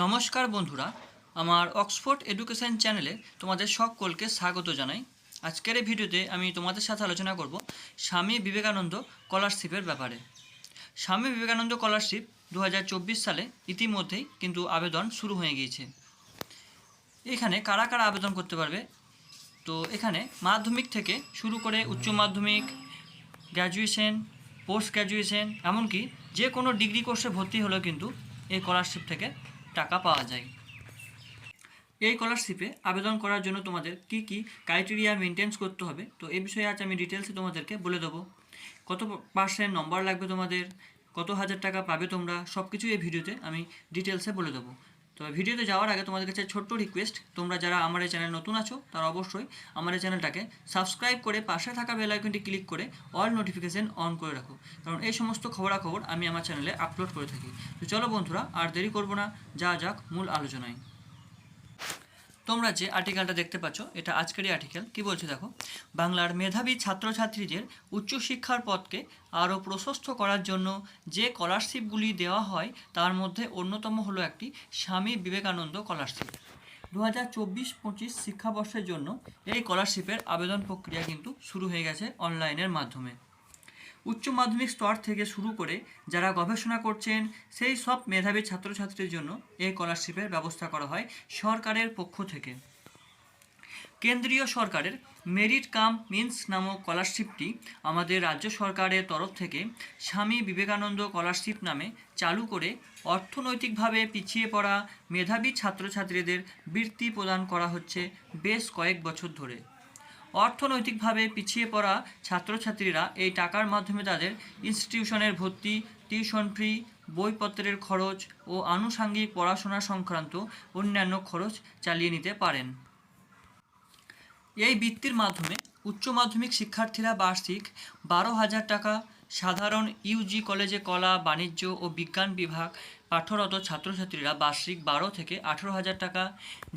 নমস্কার বন্ধুরা, আমার অক্সফোর্ড এডুকেশন চ্যানেলে তোমাদের সকলকে স্বাগত জানাই। আজকের এই ভিডিওতে আমি তোমাদের সাথে আলোচনা করব স্বামী বিবেকানন্দ স্কলারশিপের ব্যাপারে। স্বামী বিবেকানন্দ স্কলারশিপ দু হাজার চব্বিশ সালে ইতিমধ্যেই কিন্তু আবেদন শুরু হয়ে গিয়েছে। এখানে কারা কারা আবেদন করতে পারবে? তো এখানে মাধ্যমিক থেকে শুরু করে উচ্চ মাধ্যমিক গ্র্যাজুয়েশন পোস্ট গ্র্যাজুয়েশন এমনকি যে কোনো ডিগ্রি কোর্সে ভর্তি হলেও কিন্তু এই স্কলারশিপ থেকে টাকা পাওয়া যায়। এই স্কলারশিপে আবেদন করার জন্য তোমাদের কি কি ক্রাইটেরিয়া মেনটেন্স করতে হবে? তো এ বিষয়ে আজ আমি ডিটেলসে তোমাদেরকে বলে দেবো। কত পার্সেন্ট নম্বর লাগবে তোমাদের? কত হাজার টাকা পাবে তোমরা? সব কিছু এই ভিডিওতে আমি ডিটেলসে বলে দেবো। তো ভিডিওতে যাওয়ার আগে তোমাদের কাছে ছোট্ট রিকোয়েস্ট তোমরা যারা আমার এই চ্যানেল নতুন আছো, তারা অবশ্যই আমার এই চ্যানেলটাকে সাবস্ক্রাইব করে পাশে থাকা বেল আইকনটি ক্লিক করে অল নোটিফিকেশন অন করে রাখো। কারণ এই সমস্ত খবরাখবর আমি আমার চ্যানেলে আপলোড করে থাকি। তো চলো বন্ধুরা, আর দেরি করব না, যা যাক মূল আলোচনায়। তোমরা যে আর্টিকেলটা দেখতে পাচ্ছ, এটা আজকেরই আর্টিকেল কি বলছে দেখো? বাংলার মেধাবী ছাত্রছাত্রীদের উচ্চশিক্ষার পথকে আরও প্রশস্ত করার জন্য যে স্কলারশিপগুলি দেওয়া হয়, তার মধ্যে অন্যতম হলো একটি স্বামী বিবেকানন্দ স্কলারশিপ দু হাজার চব্বিশ পঁচিশ শিক্ষাবর্ষের জন্য এই স্কলারশিপের আবেদন প্রক্রিয়া কিন্তু শুরু হয়ে গেছে অনলাইনের মাধ্যমে। উচ্চ মাধ্যমিক স্তর থেকে শুরু করে যারা গবেষণা করছেন, সেই সব মেধাবী ছাত্রছাত্রীর জন্য এই স্কলারশিপের ব্যবস্থা করা হয় সরকারের পক্ষ থেকে। কেন্দ্রীয় সরকারের মেরিট কাম মিন্স নামক স্কলারশিপটি আমাদের রাজ্য সরকারের তরফ থেকে স্বামী বিবেকানন্দ স্কলারশিপ নামে চালু করে অর্থনৈতিকভাবে পিছিয়ে পড়া মেধাবী ছাত্রছাত্রীদের বৃত্তি প্রদান করা হচ্ছে বেশ কয়েক বছর ধরে। অর্থনৈতিকভাবে পিছিয়ে পড়া ছাত্রছাত্রীরা এই টাকার মাধ্যমে তাদের ইনস্টিটিউশনের ভর্তি টিউশন ফি বইপত্রের খরচ ও আনুষাঙ্গিক পড়াশোনা সংক্রান্ত অন্যান্য খরচ চালিয়ে নিতে পারেন। এই বৃত্তির মাধ্যমে উচ্চ মাধ্যমিক শিক্ষার্থীরা বার্ষিক বারো হাজার টাকা সাধারণ ইউজি কলেজে কলা, বাণিজ্য ও বিজ্ঞান বিভাগ পাঠরত ছাত্রছাত্রীরা বার্ষিক বারো থেকে আঠেরো হাজার টাকা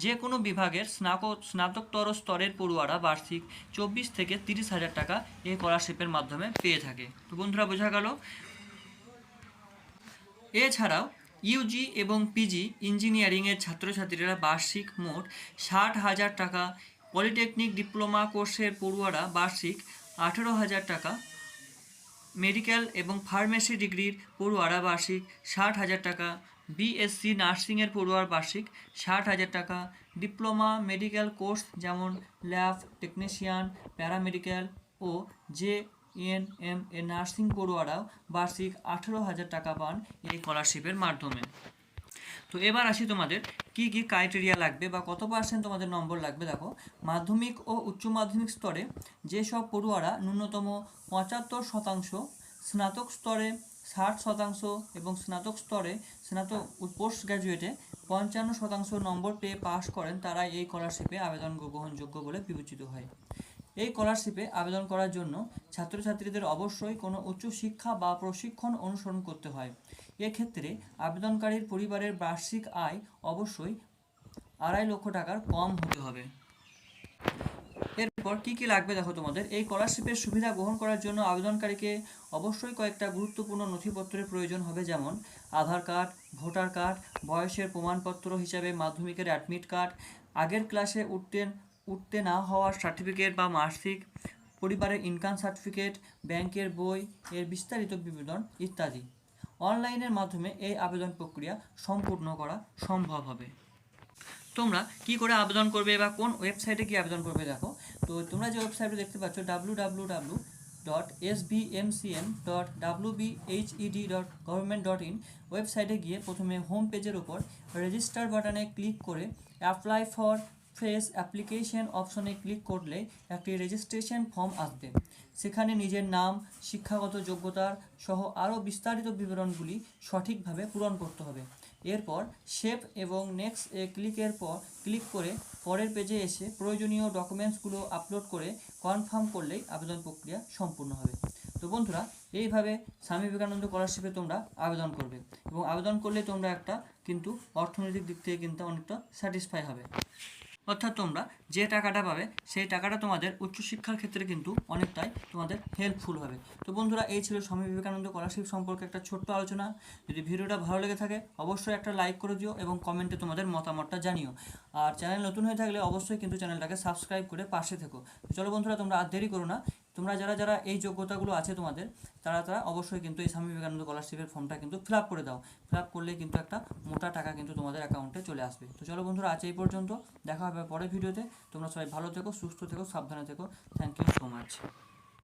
যে কোনো বিভাগের স্নাতক, স্নাতকতর স্তরের পড়ুয়ারা বার্ষিক চব্বিশ থেকে তিরিশ হাজার টাকা এই স্কলারশিপের মাধ্যমে পেয়ে থাকে। তো বন্ধুরা, বোঝা গেল? এছাড়াও ইউজি এবং পিজি ইঞ্জিনিয়ারিংয়ের ছাত্রছাত্রীরা বার্ষিক মোট ষাট হাজার টাকা, পলিটেকনিক ডিপ্লোমা কোর্সের পড়ুয়ারা বার্ষিক আঠেরো হাজার টাকা মেডিকেল এবং ফার্মেসি ডিগ্রির পড়ুয়ারা বার্ষিক ষাট হাজার টাকা বিএসসি নার্সিংয়ের পড়ুয়ার বার্ষিক ষাট হাজার টাকা, ডিপ্লোমা মেডিকেল কোর্স যেমন ল্যাব, টেকনিশিয়ান, প্যারামেডিক্যাল ও জে এন এম এ নার্সিং পড়ুয়ারাও বার্ষিক আঠেরো হাজার টাকা পান এই স্কলারশিপের মাধ্যমে। তো এবার আসি তোমাদের, কি কি ক্রাইটেরিয়া লাগবে বা কত পার্সেন্ট তোমাদের নম্বর লাগবে দেখো। মাধ্যমিক ও উচ্চ মাধ্যমিক স্তরে যেসব পড়ুয়ারা ন্যূনতম পঁচাত্তর শতাংশ, স্নাতক স্তরে ষাট শতাংশ এবং স্নাতক স্তরে স্নাতক পোস্ট গ্র্যাজুয়েটে পঞ্চান্ন শতাংশ নম্বর পেয়ে পাশ করেন, তারা এই স্কলারশিপে আবেদন গ্রহণযোগ্য বলে বিবেচিত হয়। এই স্কলারশিপে আবেদন করার জন্য ছাত্রছাত্রীদের অবশ্যই কোনো উচ্চ শিক্ষা বা প্রশিক্ষণ অনুসরণ করতে হয়। এক্ষেত্রে আবেদনকারীর পরিবারের বার্ষিক আয় অবশ্যই আড়াই লক্ষ টাকার কম হতে হবে। এরপর কি কি লাগবে দেখো তোমাদের। এই স্কলারশিপের সুবিধা গ্রহণ করার জন্য আবেদনকারীকে অবশ্যই কয়েকটা গুরুত্বপূর্ণ নথিপত্রের প্রয়োজন হবে, যেমন আধার কার্ড, ভোটার কার্ড, বয়সের প্রমাণপত্র হিসাবে মাধ্যমিকের অ্যাডমিট কার্ড আগের ক্লাসে উঠতেন উঠতে না হওয়ার সার্টিফিকেট বা মার্কশিট পরিবারের ইনকাম সার্টিফিকেট ব্যাংকের বই, এর বিস্তারিত বিবরণ ইত্যাদি। অনলাইনের মাধ্যমে এই আবেদন প্রক্রিয়া সম্পূর্ণ করা সম্ভব হবে। তোমরা কি করে আবেদন করবে বা কোন ওয়েবসাইটে কি আবেদন করবে দেখো। তো তোমরা যে ওয়েবসাইটে দেখতে পাচ্ছ W W W dot S B M C M dot W B H E D dot government dot in ওয়েবসাইটে গিয়ে প্রথমে হোম পেজের উপর রেজিস্টার বাটনে ক্লিক করে অ্যাপ্লাই ফর ফ্রেশ অ্যাপ্লিকেশন অপশনে ক্লিক করলে একটি রেজিস্ট্রেশন ফর্ম আসবে। সেখানে নিজের নাম, শিক্ষাগত যোগ্যতার সহ আরও বিস্তারিত বিবরণগুলি সঠিকভাবে পূরণ করতে হবে। এরপর সেভ এবং নেক্সট এ ক্লিকের পর ক্লিক করে পরের পেজে এসে প্রয়োজনীয় ডকুমেন্টসগুলো আপলোড করে কনফার্ম করলেই আবেদন প্রক্রিয়া সম্পূর্ণ হবে। তো বন্ধুরা, এইভাবে স্বামী বিবেকানন্দ স্কলারশিপে তোমরা আবেদন করবে এবং আবেদন করলে তোমরা একটা কিন্তু অর্থনৈতিক দিক থেকে কিন্তু অনেকটা স্যাটিসফাই হবে। অর্থাৎ তোমরা যে টাকাটা পাবে, সেই টাকাটা তোমাদের উচ্চশিক্ষার ক্ষেত্রে কিন্তু অনেকটাই তোমাদের হেল্পফুল হবে। তো বন্ধুরা, এই ছিল স্বামী বিবেকানন্দ স্কলারশিপ সম্পর্কে একটা ছোট্ট আলোচনা। যদি ভিডিওটা ভালো লেগে থাকে, অবশ্যই একটা লাইক করে দিও এবং কমেন্টে তোমাদের মতামতটা জানিও। আর চ্যানেল নতুন হয়ে থাকলে অবশ্যই কিন্তু চ্যানেলটাকে সাবস্ক্রাইব করে পাশে থেকো। চলো বন্ধুরা, তোমরা আর দেরি করো না। তোমরা যারা যারা এই যোগ্যতাগুলো আছে তোমাদের, তারা তারা অবশ্যই কিন্তু এই স্বামী বিবেকানন্দ স্কলারশিপের ফর্মটা কিন্তু ফিল করে দাও। ফিল করলে কিন্তু একটা মোটা টাকা কিন্তু তোমাদের অ্যাকাউন্টে চলে আসবে। তো চলো বন্ধুরা, আজ এই পর্যন্ত। দেখা হবে পরের ভিডিওতে তোমরা সবাই ভালো থেকো, সুস্থ থেকো, সাবধানে থেকো। Thank you so much